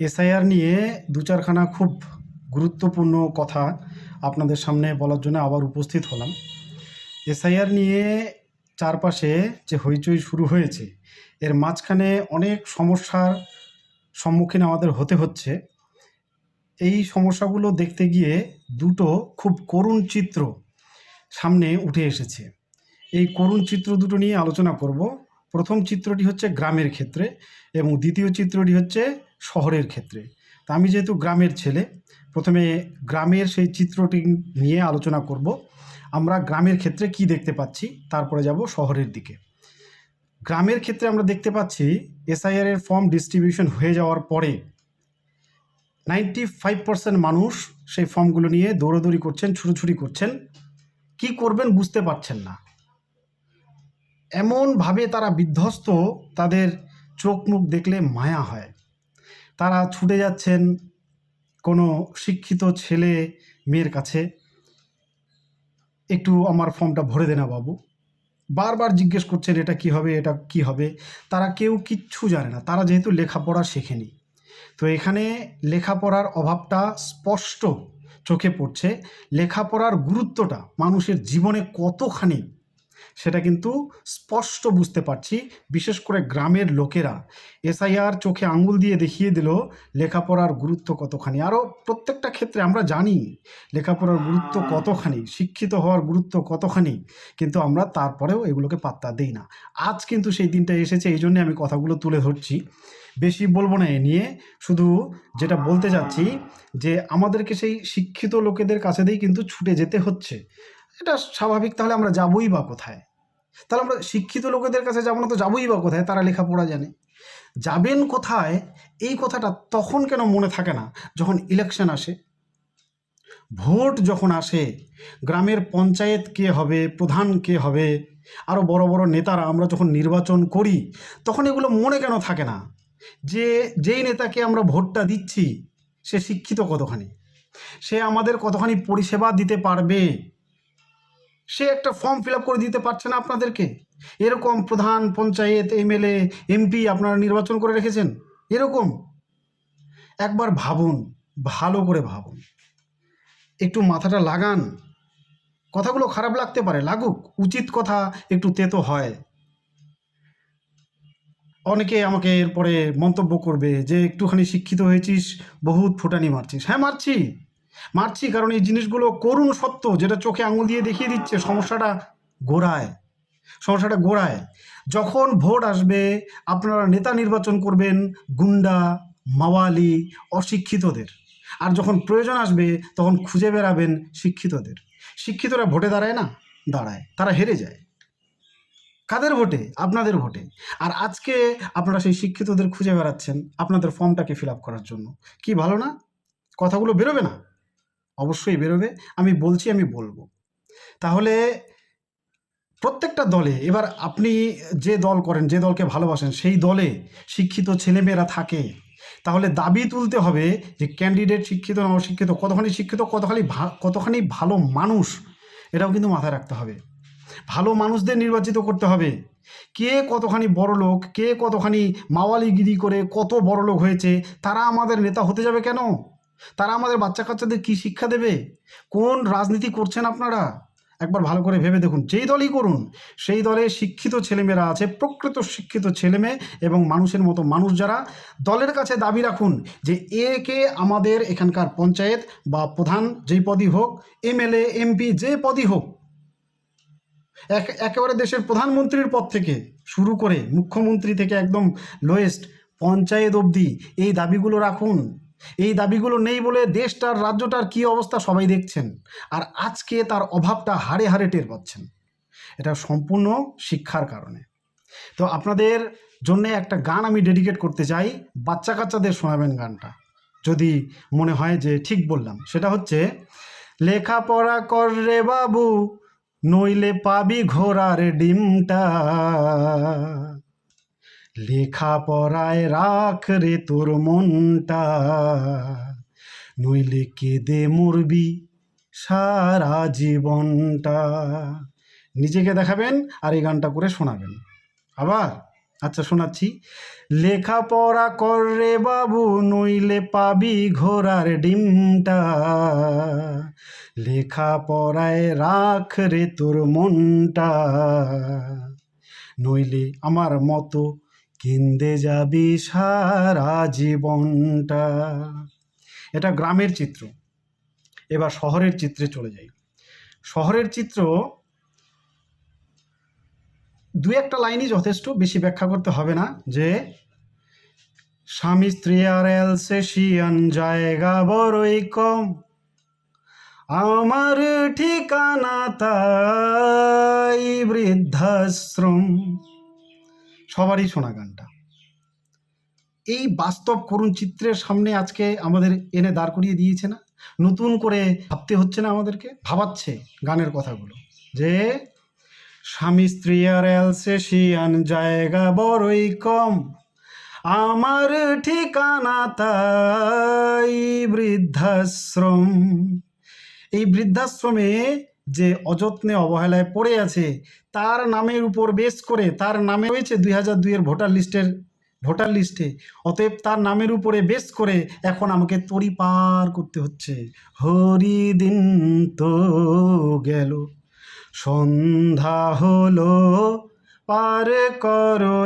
SIR নিয়ে দু চারখানা খুব গুরুত্বপূর্ণ কথা আপনাদের সামনে বলার জন্য আবার উপস্থিত হলাম। এসআইআর নিয়ে চারপাশে যে হইচই শুরু হয়েছে, এর মাঝখানে অনেক সমস্যার সম্মুখীন আমাদের হতে হচ্ছে। এই সমস্যাগুলো দেখতে গিয়ে দুটো খুব করুণ চিত্র সামনে উঠে এসেছে। এই করুণ চিত্র দুটো নিয়ে আলোচনা করব। প্রথম চিত্রটি হচ্ছে গ্রামের ক্ষেত্রে এবং দ্বিতীয় চিত্রটি হচ্ছে শহরের ক্ষেত্রে। তা আমি যেহেতু গ্রামের ছেলে, প্রথমে গ্রামের সেই চিত্রটি নিয়ে আলোচনা করব। আমরা গ্রামের ক্ষেত্রে কি দেখতে পাচ্ছি, তারপরে যাব শহরের দিকে। গ্রামের ক্ষেত্রে আমরা দেখতে পাচ্ছি, এসআইআর এর ফর্ম ডিস্ট্রিবিউশন হয়ে যাওয়ার পরে নাইনটি ফাইভ পার্সেন্ট মানুষ সেই ফর্মগুলো নিয়ে দৌড়াদৌড়ি করছেন, ছুটোছুটি করছেন। কি করবেন বুঝতে পারছেন না। এমনভাবে তারা বিধ্বস্ত, তাদের চোখ মুখ দেখলে মায়া হয়। তারা ছুটে যাচ্ছেন কোনো শিক্ষিত ছেলে মেয়ের কাছে। একটু আমার ফর্মটা ভরে দে না বাবু। বারবার জিজ্ঞেস করছেন, এটা কি হবে? এটা কি হবে? তারা কেউ কিচ্ছু জানে না। তারা যেহেতু লেখাপড়া শেখেনি। তো এখানে লেখাপড়ার অভাবটা স্পষ্ট চোখে পড়ছে। লেখাপড়ার গুরুত্বটা মানুষের জীবনে কতখানি সেটা কিন্তু স্পষ্ট বুঝতে পারছি। বিশেষ করে গ্রামের লোকেরা এসআইআর চোখে আঙুল দিয়ে দেখিয়ে দিল লেখাপড়ার গুরুত্ব কতখানি। আরও প্রত্যেকটা ক্ষেত্রে আমরা জানি লেখাপড়ার গুরুত্ব কতখানি শিক্ষিত হওয়ার গুরুত্ব কতখানি কিন্তু আমরা তারপরেও এগুলোকে পাত্তা দিই না। আজ কিন্তু সেই দিনটা এসেছে এই জন্যে আমি কথাগুলো তুলে ধরছি। বেশি বলব না এ নিয়ে শুধু যেটা বলতে যাচ্ছি যে আমাদেরকে সেই শিক্ষিত লোকেদের কাছে দিয়েই কিন্তু ছুটে যেতে হচ্ছে। এটা স্বাভাবিক, তাহলে আমরা যাবই বা কোথায়? তাহলে আমরা শিক্ষিত লোকেদের কাছে যাব না তো যাবোই বা কোথায়? তারা লেখাপড়া জানে। যাবেন কোথায়? এই কথাটা তখন কেন মনে থাকে না যখন ইলেকশন আসে? ভোট যখন আসে, গ্রামের পঞ্চায়েত কে হবে, প্রধান কে হবে আরও বড় বড় নেতারা আমরা যখন নির্বাচন করি, তখন এগুলো মনে কেন থাকে না? যে, যেই নেতাকে আমরা ভোটটা দিচ্ছি, সে শিক্ষিত কতখানি? সে আমাদের কতখানি পরিষেবা দিতে পারবে? সে একটা ফর্ম ফিল করে দিতে পারছে না আপনাদেরকে। এরকম প্রধান পঞ্চায়েত, এমএলএ, এমপি আপনারা নির্বাচন করে রেখেছেন। এরকম। একবার ভাবুন, ভালো করে ভাবুন। একটু মাথাটা লাগান। কথাগুলো খারাপ লাগতে পারে, লাগুক। উচিত কথা একটু তেতো হয়। অনেকে আমাকে এরপরে মন্তব্য করবে যে, একটুখানি শিক্ষিত হয়েছিস, বহুত ফুটানি মারছিস। হ্যাঁ মারছি। মারছি কারণ এই জিনিসগুলো করুণ সত্য, যেটা চোখে আঙুল দিয়ে দেখিয়ে দিচ্ছে, সমস্যাটা গোড়ায়। সমস্যাটা গোড়ায়। যখন ভোট আসবে, আপনারা নেতা নির্বাচন করবেন গুন্ডা, মাওয়ালি, অশিক্ষিতদের। আর যখন প্রয়োজন আসবে, তখন খুঁজে বেড়াবেন শিক্ষিতদের। শিক্ষিতরা ভোটে দাঁড়ায় না, দাঁড়ায়। তারা হেরে যায়। কাদের ভোটে? আপনাদের ভোটে। আর আজকে আপনারা সেই শিক্ষিতদের খুঁজে বেড়াচ্ছেন আপনাদের ফর্মটাকে ফিল আপ করার জন্য। কি ভালো না? কথাগুলো বেরোবে না। অবশ্যই বেরোবে, আমি বলছি আমি বলব। তাহলে প্রত্যেকটা দলে, এবার আপনি যে দল করেন, যে দলকে ভালোবাসেন, সেই দলে শিক্ষিত ছেলেমেয়েরা থাকে। তাহলে দাবি তুলতে হবে যে ক্যান্ডিডেট শিক্ষিত না অশিক্ষিত, কতখানি শিক্ষিত, কতখানি কতখানি ভালো মানুষ, এটাও কিন্তু মাথায় রাখতে হবে। ভালো মানুষদের নির্বাচিত করতে হবে। কে কতখানি বড় লোক, কে কতখানি মাওয়ালিগিরি করে কত বড় লোক হয়েছে, তারা আমাদের নেতা হতে যাবে কেন? তারা আমাদের বাচ্চা কাচ্চাদের কি শিক্ষা দেবে? কোন রাজনীতি করছেন আপনারা? একবার ভালো করে ভেবে দেখুন। যেই দলই করুন, সেই দলে শিক্ষিত ছেলেমেয়েরা আছে, প্রকৃত শিক্ষিত ছেলেমেয়ে এবং মানুষের মতো মানুষ যারা। দলের কাছে দাবি রাখুন যে একে আমাদের এখানকার পঞ্চায়েত বা প্রধান যেই পদই হোক, এমএলএ, এমপি যে পদই হোক, এক, একেবারে দেশের প্রধানমন্ত্রীর পদ থেকে শুরু করে মুখ্যমন্ত্রী থেকে একদম লোয়েস্ট পঞ্চায়েত অবধি এই দাবিগুলো রাখুন। এই দাবিগুলো নেই বলে দেশটার, রাজ্যটার কী অবস্থা সবাই দেখছেন। আর আজকে তার অভাবটা হাড়ে হাড়ে টের পাচ্ছেন। এটা সম্পূর্ণ শিক্ষার কারণে। তো আপনাদের জন্য একটা গান আমি ডেডিকেট করতে চাই। বাচ্চা কাচ্চাদের শোনাবেন গানটা। যদি মনে হয় যে ঠিক বললাম। সেটা হচ্ছে, লেখাপড়া কর রে বাবু, নইলে পাবি ঘোড়ার ডিমটা। লেখাপড়ায় রাখ রে তোর মনটা, নইলে কেঁদে মরবি সারা জীবনটা। নিজেকে দেখাবেন আর এই গানটা করে শোনাবেন। আবার আচ্ছা শোনাচ্ছি। লেখাপড়া কর রে বাবু, নইলে পাবি ঘোড়ার ডিমটা। লেখাপড়ায় রাখ রে তোর মনটা, নইলে আমার মতো কিন্দে যাবি সারা জীবনটা। এটা গ্রামের চিত্র। এবার শহরের চিত্রে চলে যাই। শহরের চিত্র দু একটা লাইনই যথেষ্ট, বেশি ব্যাখ্যা করতে হবে না, যে স্বামী স্ত্রী আর এলসেশিয়ান জায়গা বড়ই কম। আমার ঠিকানা তাই বৃদ্ধাশ্রম। সবারই শোনা গানটা এই বাস্তব করুণ চিত্রের সামনে আজকে আমাদের এনে দাঁড় করিয়ে দিয়েছে না? নতুন করে ভাবতে হচ্ছে না আমাদেরকে? ভাবাচ্ছে গানের কথাগুলো। যে স্বামী স্ত্রী আর এলসেশিয়ান জায়গা বড়ই কম। আমার ঠিকানা তাই বৃদ্ধাশ্রম। এই বৃদ্ধাশ্রমে যে অযত্নে অবহেলায় পড়ে আছে, তার নামের উপর বেশ করে, তার নামে রয়েছে দুই হাজার দুইয়ের ভোটার লিস্টের ভোটার লিস্টে। অতএব তার নামের উপরে বেশ করে এখন আমাকে তরি পার করতে হচ্ছে। হরিদিন তো গেল, সন্ধ্যা হলো, পার করো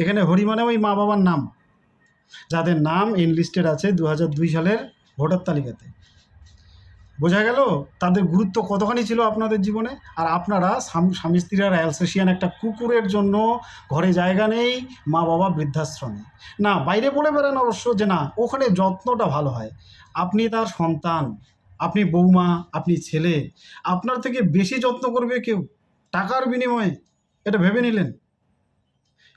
এখানে হরি মানে ওই মা বাবার নাম, যাদের নাম এনলিস্টেড আছে দু সালের ভোটার তালিকাতে। বোঝা গেল? তাদের গুরুত্ব কতখানি ছিল আপনাদের জীবনে? আর আপনারা স্বামী স্বামী স্ত্রী আর অ্যালসেশিয়ান একটা কুকুরের জন্য ঘরে জায়গা নেই মা বাবা বৃদ্ধাশ্রমে। না, বাইরে বলে বেড়ান অবশ্য যে না, ওখানে যত্নটা ভালো হয়। আপনি তার সন্তান, আপনি বৌমা, আপনি ছেলে, আপনার থেকে বেশি যত্ন করবে কেউ? টাকার বিনিময়ে? এটা ভেবে নিলেন?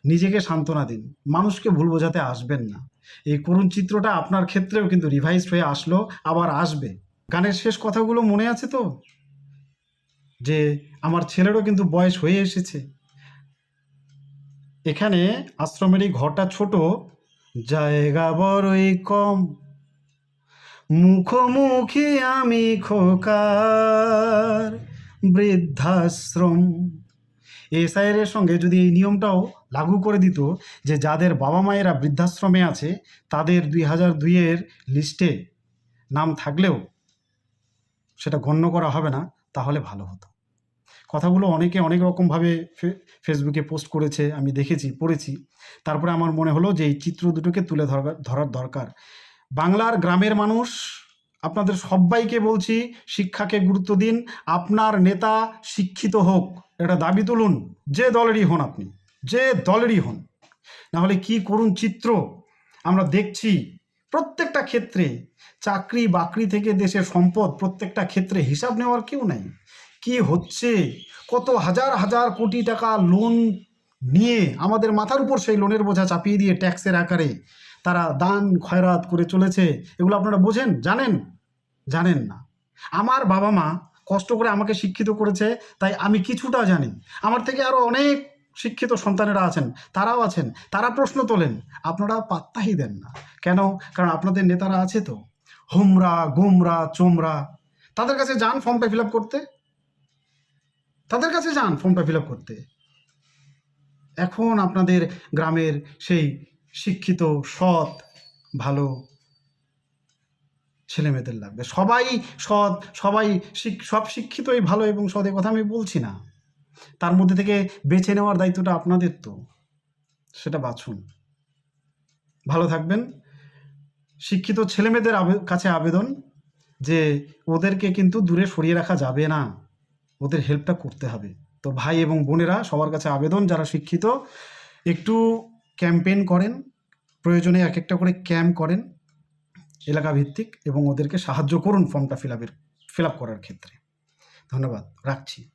নিজেকে সান্ত্বনা দিন। মানুষকে ভুল বোঝাতে আসবেন না। এই করুণ চিত্রটা আপনার ক্ষেত্রেও কিন্তু রিভাইজ হয়ে আসলো, আবার আসবে। গানের শেষ কথাগুলো মনে আছে তো? যে আমার ছেলেরও কিন্তু বয়স হয়ে এসেছে। এখানে আশ্রমের এই ঘরটা ছোট, জায়গা বড়ই কম। মুখোমুখি আমি খোকার বৃদ্ধাশ্রম। এসআইয়ের সঙ্গে যদি এই নিয়মটাও লাগু করে দিত যে যাদের বাবা মায়েরা বৃদ্ধাশ্রমে আছে, তাদের দুই হাজার দুইয়ের লিস্টে নাম থাকলেও সেটা গণ্য করা হবে না, তাহলে ভালো হতো। কথাগুলো অনেকে অনেক রকমভাবে ফেসবুকে পোস্ট করেছে, আমি দেখেছি, পড়েছি। তারপরে আমার মনে হলো যে এই চিত্র দুটোকে তুলে ধরা, ধরার দরকার। বাংলার গ্রামের মানুষ, আপনাদের সবাইকে বলছি, শিক্ষাকে গুরুত্ব দিন, আপনার নেতা শিক্ষিত হোক, এটা দাবি তুলুন, যে দলেরই হন আপনি, যে দলেরই হন। নাহলে কি করুন চিত্র? আমরা দেখছি প্রত্যেকটা ক্ষেত্রে চাকরি বাকরি থেকে দেশের সম্পদ প্রত্যেকটা ক্ষেত্রে হিসাব নেওয়ার কেউ নাই। কি হচ্ছে? কত হাজার হাজার কোটি টাকা লোন নিয়ে আমাদের মাথার উপর সেই লোনের বোঝা চাপিয়ে দিয়ে ট্যাক্সের আকারে তারা দান খয়রাত করে চলেছে। এগুলো আপনারা বোঝেন? জানেন? জানেন না। আমার বাবা মা কষ্ট করে আমাকে শিক্ষিত করেছে, তাই আমি কিছুটা জানি। আমার থেকে আরও অনেক শিক্ষিত সন্তানেরা আছেন, তারাও আছেন, তারা প্রশ্ন তোলেন, আপনারা পাত্তাহি দেন না। কেন? কারণ আপনাদের নেতারা আছে তো। হোমরা, গোমরা, চোমরা, তাদের কাছে যান ফর্মটা ফিল আপ করতে। তাদের কাছে যান ফর্মটা ফিল আপ করতে। এখন আপনাদের গ্রামের সেই শিক্ষিত, সৎ, ভালো ছেলে মেয়েদের লাগবে। সবাই সৎ, সবাই সব শিক্ষিতই ভালো এবং সৎ কথা আমি বলছি না। তার মধ্যে থেকে বেছে নেওয়ার দায়িত্বটা আপনাদের তো। সেটা বাছুন। ভালো থাকবেন। শিক্ষিত ছেলেমেয়েদের কাছে আবেদন যে ওদেরকে কিন্তু দূরে সরিয়ে রাখা যাবে না। ওদের হেল্পটা করতে হবে। তো ভাই এবং বোনেরা, সবার কাছে আবেদন, যারা শিক্ষিত, একটু ক্যাম্পেইন করেন। প্রয়োজনে এক একটা করে ক্যাম্প করেন এলাকা ভিত্তিক এবং ওদেরকে সাহায্য করুন ফর্মটা ফিল আপের ফিল আপ করার ক্ষেত্রে। ধন্যবাদ। রাখছি।